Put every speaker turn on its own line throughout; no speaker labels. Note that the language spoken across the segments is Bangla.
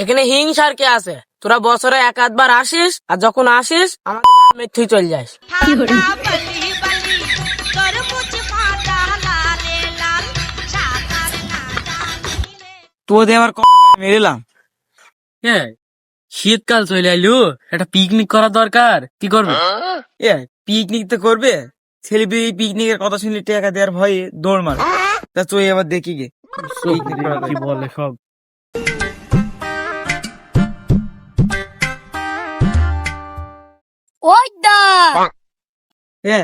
এখানে হিংসার কে আছে? তোরা বছরে এক আধবার আসিস আর যখন আসিস আমাদের তুই চল যাস।
তোদের আবার মেরেলাম
হ্যাঁ শীতকাল চলে আইলু একটা পিকনিক করা দরকার কি করবে?
এ পিকনিক তো করবে। ছেলে পিকনিকের কথা শুনলে টাকা দেওয়ার ভয়ে দৌড় মার। তা তুই আবার দেখি গে।
কি বলে সব?
এ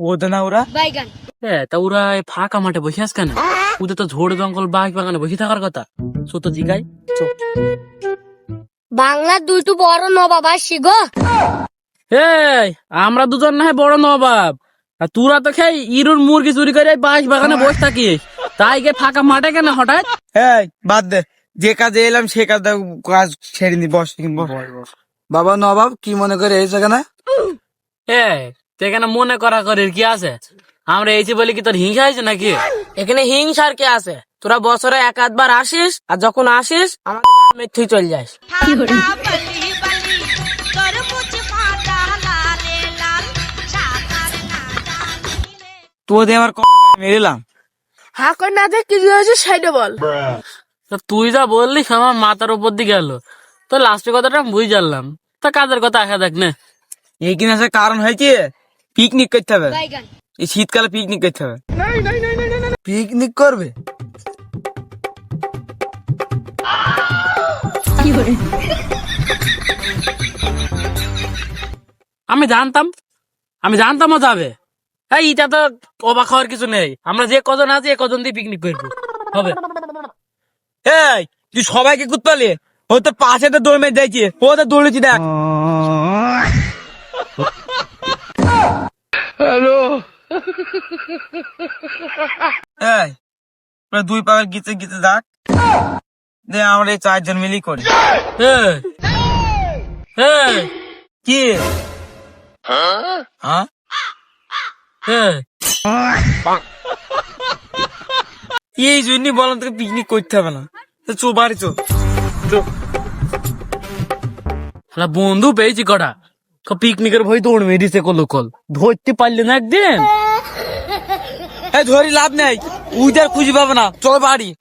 ওদের না ওরা?
হ্যাঁ তা ওরা ফাঁকা মাঠে বসে আস কেন? ওদের তো ঝোড় জঙ্গল বাঘ বাগানে বসে থাকার কথা। জিগাই
বড় নবাব আসছি গো?
এই আমরা দুজন না হয় বড় নবাব। আর তোরা তো খেয়ে ইরুর মুরগি চুরি করে বাঁশ বাগানে বসে থাকিস। তাই গে ফাঁকা মাঠে কেন হঠাৎ?
এই বাদ দে। যে কাজে এলাম সে কাজ কাজ ছেড়ে নি বস বাবা নবাব কি মনে করে এই জায়গা না?
সেখানে মনে করা করে কি আছে? আমরা এইছি বলে কি তোর হিংসা হয়েছে নাকি?
এখানে হিংসার কে আছে? তোরা বছরে এক আধবার আসিস আর যখন আসিস আমাদের তুই চল যাস।
তোদের আবার মেরেলাম
হা করে না দেখ কি হয়েছে সেইটা বল।
তা তুই যা বললি আমার মাথার উপর দিয়ে গেল। তো লাস্টের কথাটা আমি বুঝে জানলাম। তা কাজের কথা আসা দেখ না।
এই কিনা কারণ হয়েছে? পিকনিক করতে হবে। এই শীতকালে পিকনিক করতে হবে। পিকনিক করবে?
আমি জানতাম আমি জানতাম ও যাবে। এই এটা তো অবাক হওয়ার কিছু নেই। আমরা যে কজন আছি এ কজন দিয়ে পিকনিক করব। হবে।
এই তুই সবাইকে কুতপালি ও তো পাশে তো দৌড় মেরে যাইছে ও তো দৌড়েছি দেখ। হ্যালো। এই দুই পাগল গিতে গিতে যাক। দে আমরা এই চারজন মিলি করি। কি? হ্যাঁ?
এই,
জন্যই বললাম তোকে পিকনিক করতে হবে না। চো বাড়ি চো
বন্ধু পেয়েছি কটা। পিকনিকের ভয় দৌড় মেরিছে কলো কল। ধরতে পারলে না একদিন?
ধরি লাভ নাই। উইদার খুঁজে পাবে না। চল বাড়ি।